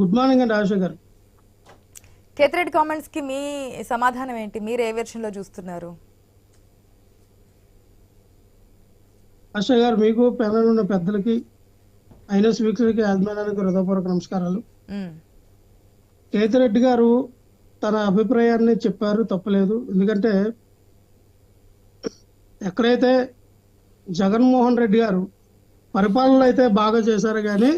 Good morning అండి ఆశ గారు. కేతిరెడ్డి కామెంట్స్కి మీ సమాధానం ఏంటి? మీరు ఏ వెర్షన్లో చూస్తున్నారు? ఆశ గారు మీకు ప్యానల్ ఉన్న పెద్దలకి అయిన స్పీకర్కి యాజమాన్యానికి హృదయపూర్వక నమస్కారాలు. కేతిరెడ్డి గారు తన అభిప్రాయాన్ని చెప్పారు తప్పలేదు. ఎందుకంటే ఎక్కడైతే జగన్మోహన్ రెడ్డి గారు పరిపాలన అయితే బాగా చేశారు కానీ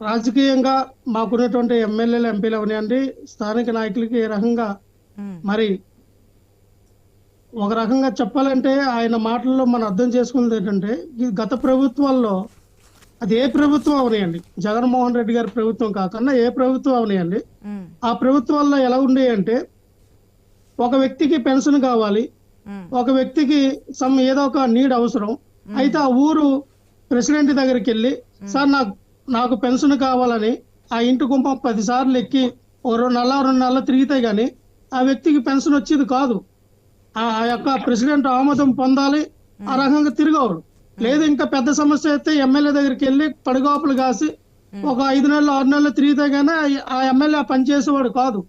రాజకీయంగా మాకున్నటువంటి ఎమ్మెల్యేలు ఎంపీలు అవనివ్వండి స్థానిక నాయకులకి ఏ రకంగా? మరి ఒక రకంగా చెప్పాలంటే ఆయన మాటల్లో మనం అర్థం చేసుకున్నది ఏంటంటే గత ప్రభుత్వాల్లో అది ఏ ప్రభుత్వం అవనియండి? జగన్మోహన్ రెడ్డి గారి ప్రభుత్వం కాకుండా ఏ ప్రభుత్వం అవనియండి? ఆ ప్రభుత్వాల్లో ఎలా ఉండేవి అంటే ఒక వ్యక్తికి పెన్షన్ కావాలి ఒక వ్యక్తికి సమ్ ఏదో ఒక నీడ్ అవసరం అయితే ఆ ఊరు ప్రెసిడెంట్ దగ్గరికి వెళ్ళి సార్ నాకు నాకు పెన్షన్ కావాలని ఆ ఇంటి గుంపం పదిసార్లు ఎక్కి ఒక రెండు నెలల రెండు నెలలు తిరిగితే కానీ ఆ వ్యక్తికి పెన్షన్ వచ్చేది కాదు. ఆ యొక్క ప్రెసిడెంట్ ఆమోదం పొందాలి ఆ రకంగా తిరిగేవాడు. లేదు ఇంకా పెద్ద సమస్య అయితే ఎమ్మెల్యే దగ్గరికి వెళ్ళి పడిగాపులు కాసి ఒక ఐదు నెలలు ఆరు నెలలు తిరిగితే గానీ ఆ- ఎమ్మెల్యే పనిచేసేవాడు కాదు.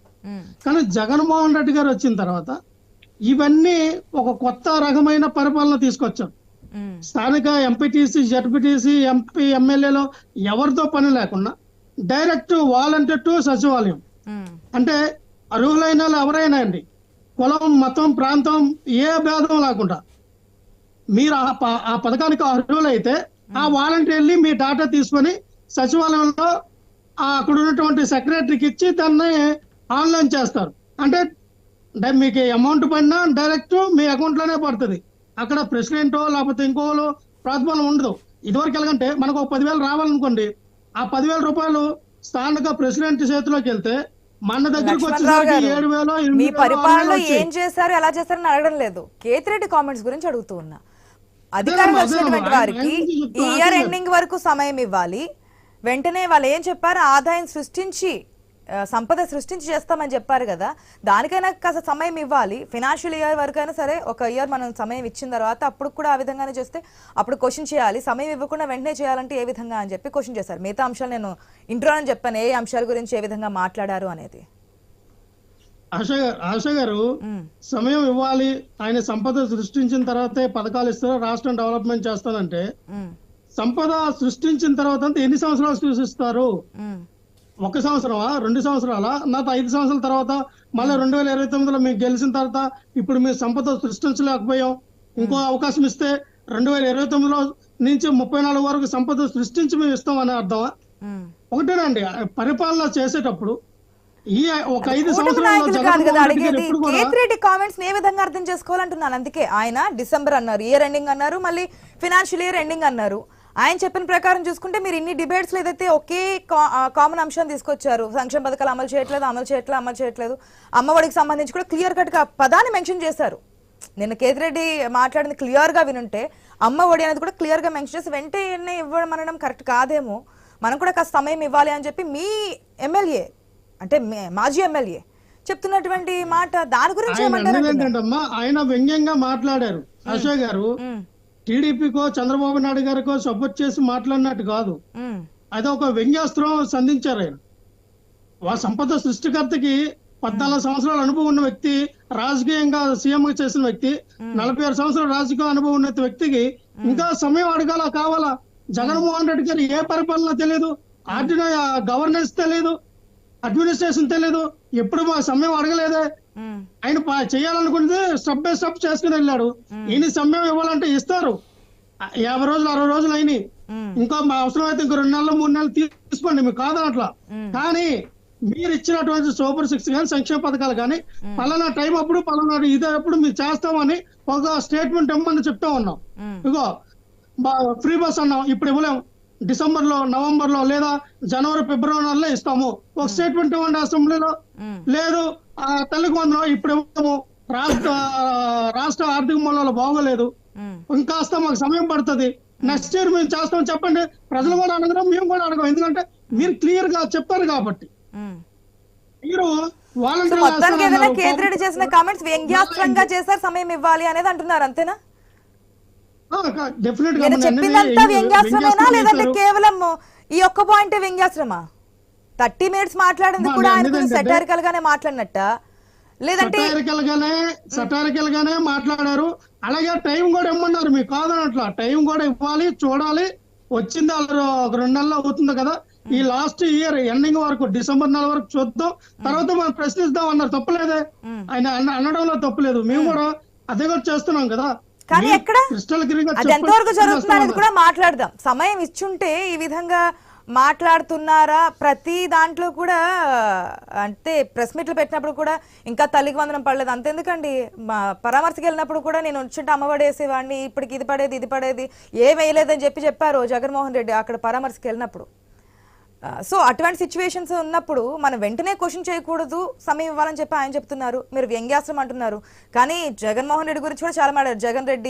కానీ జగన్మోహన్ రెడ్డి గారు వచ్చిన తర్వాత ఇవన్నీ ఒక కొత్త రకమైన పరిపాలన తీసుకొచ్చారు. స్థానిక ఎంపీటీసీ జడ్పీటీసీ ఎంపీ ఎమ్మెల్యేలో ఎవరితో పని లేకుండా డైరెక్ట్ వాలంటీర్ టు సచివాలయం. అంటే అర్హులైన వాళ్ళు ఎవరైనా అండి కులం మతం ప్రాంతం ఏ భేదం లేకుండా మీరు ఆ పథకానికి అర్హులైతే ఆ వాలంటీర్ని మీ డాటా తీసుకొని సచివాలయంలో అక్కడ ఉన్నటువంటి సెక్రటరీకి ఇచ్చి దాన్ని ఆన్లైన్ చేస్తారు. అంటే అంటే మీకు అమౌంట్ పడినా డైరెక్ట్ మీ అకౌంట్లోనే పడుతుంది. అక్కడ ప్రెసిడెంట్ లేకపోతే ఇంకోలో ప్రాతిఫలం ఉండదు ఇదివరకు ఎలాగంటే మనకు ఒక పదివేలు రావాలనుకోండి ఆ పదివేల రూపాయలు స్థానిక ప్రెసిడెంట్ చేతిలోకి వెళ్తే మన దగ్గరకు వచ్చేసరికి ఏడు వేలు మీ పరిపాలనలో. ఏం చేశారు ఎలా చేశారని అడగడం లేదు కేతిరెడ్డి కామెంట్స్ గురించి అడుగుతూ ఉన్నా అధికారంలో వచ్చినటువంటి. వారికి ఈ ఇయర్. ఎండింగ్ వరకు సమయం ఇవ్వాలి వెంటనే వాళ్ళు ఏం చెప్పారు ఆదాయం సృష్టించి సంపద సృష్టించి చేస్తామని చెప్పారు కదా. దానికైనా కాస్త సమయం ఇవ్వాలి. ఫినాన్షియల్ ఇయర్ వరకైనా సరే ఒక ఇయర్ మనం సమయం ఇచ్చిన తర్వాత అప్పుడు కూడా ఆ విధంగానే చేస్తే అప్పుడు క్వశ్చన్ చేయాలి. సమయం ఇవ్వకుండా వెంటనే చేయాలంటే ఏ విధంగా అని చెప్పి క్వశ్చన్ చేశారు. మిగతా అంశాలు నేను ఇంట్రోని చెప్పాను. ఏ అంశాల గురించి ఏ విధంగా మాట్లాడారు అనేది? ఆశ గారు సమయం ఇవ్వాలి. ఆయన సంపద సృష్టించిన తర్వాతే పథకాలు ఇస్తారు రాష్ట్రం డెవలప్మెంట్ చేస్తానంటే సంపద సృష్టించిన తర్వాత ఎన్ని సంవత్సరాలు సృష్టిస్తారు? ఒక సంవత్సరమా? రెండు సంవత్సరాలా? నాతో ఐదు సంవత్సరాల తర్వాత మళ్ళీ రెండు వేల ఇరవై తొమ్మిదిలో మీకు గెలిచిన తర్వాత ఇప్పుడు మీరు సంపద సృష్టించలేకపోయాం. ఇంకో అవకాశం ఇస్తే రెండు వేల ఇరవై తొమ్మిదిలో నుంచి ముప్పై నాలుగు వరకు సంపద సృష్టించి మేము ఇస్తాం అనే అర్థమా. ఒకటేనండి పరిపాలన చేసేటప్పుడు ఈ ఒక ఐదు కేతిరెడ్డి కామెంట్స్ ఏ విధంగా అర్థం చేసుకోవాలంటున్నాను అందుకే ఆయన డిసెంబర్ అన్నారు ఇయర్ ఎండింగ్ అన్నారు మళ్ళీ ఫినాన్షియల్ ఇయర్ ఎండింగ్ అన్నారు. ఆయన చెప్పిన ప్రకారం చూసుకుంటే మీరు ఇన్ని డిబేట్స్ ఏదైతే ఒకే కామన్ అంశం తీసుకొచ్చారు సంక్షేమ పథకాలు అమలు చేయట్లేదు అమలు చేయట్లేదు అమలు చేయట్లేదు అమ్మఒడికి సంబంధించి కూడా క్లియర్ కట్గా పదాన్ని మెన్షన్ చేశారు. నిన్న కేతిరెడ్డి మాట్లాడింది క్లియర్గా వినుంటే అమ్మ ఒడి అనేది కూడా క్లియర్గా మెన్షన్ చేసి వెంటనే ఇవ్వడం అనడం కరెక్ట్ కాదేమో. మనం కూడా కాస్త సమయం ఇవ్వాలి అని చెప్పి మీ ఎమ్మెల్యే అంటే మాజీ ఎమ్మెల్యే చెప్తున్నటువంటి మాట దాని గురించి ఆయన వ్యంగ్యంగా మాట్లాడారు. అశోక్ గారు టీడీపీకో చంద్రబాబు నాయుడు గారికో సపోర్ట్ చేసి మాట్లాడినట్టు కాదు. అది ఒక వ్యంగ్యాస్త్రం సంధించారు ఆయన. వా సంపద సృష్టికర్తకి పద్నాలుగు సంవత్సరాల అనుభవం ఉన్న వ్యక్తి రాజకీయంగా సీఎం చేసిన వ్యక్తి నలభై ఆరు సంవత్సరాల రాజకీయ అనుభవం ఉన్న వ్యక్తికి ఇంకా సమయం అడగాల కావాలా? జగన్మోహన్ రెడ్డి గారు ఏ పరిపాలన తెలియదు ఆర్డిన గవర్నెన్స్ తెలియదు అడ్మినిస్ట్రేషన్ తెలియదు ఎప్పుడు మా సమయం అడగలేదే. ఆయన చేయాలనుకున్నది స్టెప్ బై స్టెప్ చేసుకుని వెళ్ళాడు. ఈయన సమయం ఇవ్వాలంటే ఇస్తారు. యాభై రోజులు అరవై రోజులు అయినాయి. ఇంకా మా అవసరం అయితే ఇంకో రెండు నెలలు మూడు నెలలు తీసుకోండి. మీకు కాదనట్లా మ్మ్. కానీ మీరు ఇచ్చినటువంటి సూపర్ సిక్స్ కానీ సంక్షేమ పథకాలు కానీ పలానా టైం అప్పుడు పలానా ఇదే అప్పుడు మీరు చేస్తామని ఒక స్టేట్మెంట్ ఇవ్వమని చెప్తా ఉన్నాం. ఇగో ఫ్రీ బస్ అన్నాం. ఇప్పుడు ఇవ్వలేం. డిసెంబర్లో నవంబర్లో లేదా జనవరి ఫిబ్రవరి నెలలో ఇస్తాము. ఒక స్టేట్మెంట్ ఇవ్వండి అసెంబ్లీలో. లేదు ఆ తల్లికి వందనం ఇప్పుడు ఇవ్వము. రాష్ట్ర రాష్ట్ర ఆర్థిక మూలాలు బాగోలేదు. ఇంకాస్త మాకు సమయం పడుతుంది. నెక్స్ట్ ఇయర్ మేము చేస్తాం. చెప్పండి. ప్రజలు కూడా అడగడం మేము కూడా అడగం. ఎందుకంటే మీరు క్లియర్గా చెప్పారు కాబట్టి. మీరు వాలంటీర్ చేసిన కామెంట్స్ వ్యంగ్యాస్త్రంగా చేశారు సమయం ఇవ్వాలి అనేది అంటున్నారు అంతేనా? డెఫినెట్గా చెప్పిందంతా లేదంటే. కేవలం ఈ ఒక్క పాయింట్ వ్యంగ్యాస్త్రమా? థర్టీ మినిట్స్ మాట్లాడింది కూడా ఆయన సెటారికల్ గానే మాట్లాడినట్ట? లేదంటే సటారికల్ గానే సటారికల్ గానే మాట్లాడారు. అలాగే టైం కూడా ఇమ్మన్నారు మీకు కాదనట్లా. టైం కూడా ఇవ్వాలి చూడాలి. వచ్చింది ఒక రెండు నెలలు అవుతుంది కదా. ఈ లాస్ట్ ఇయర్ ఎండింగ్ వరకు డిసెంబర్ నెల వరకు చూద్దాం. తర్వాత మనం ప్రశ్నిద్దాం అన్నారు. తప్పలేదే. ఆయన అనడంలో తప్పలేదు. మేము. కూడా అదే కూడా చేస్తున్నాం కదా. కానీ ఎక్కడ? అది ఎంతవరకు జరుగుతుంది అనేది. కూడా మాట్లాడదాం. సమయం ఇచ్చుంటే ఈ విధంగా మాట్లాడుతున్నారా? ప్రతి దాంట్లో కూడా అంటే ప్రెస్ మీట్లు పెట్టినప్పుడు కూడా ఇంకా తల్లికి వందనం పడలేదు. అంతెందుకండి? మా పరామర్శకి వెళ్ళినప్పుడు కూడా నేను వచ్చుంటే అమ్మఒడి వేసేవాడిని ఇప్పటికి ఇది పడేది ఇది పడేది ఏం వేయలేదని చెప్పి చెప్పారు జగన్మోహన్ రెడ్డి అక్కడ పరామర్శకి వెళ్ళినప్పుడు. సో అటువంటి సిచ్యువేషన్స్ ఉన్నప్పుడు మనం వెంటనే క్వశ్చన్ చేయకూడదు సమయం ఇవ్వాలని చెప్పి ఆయన చెప్తున్నారు. మీరు వ్యంగ్యాస్త్రం అంటున్నారు. కానీ జగన్మోహన్ రెడ్డి గురించి కూడా చాలా మాట్లాడారు. జగన్ రెడ్డి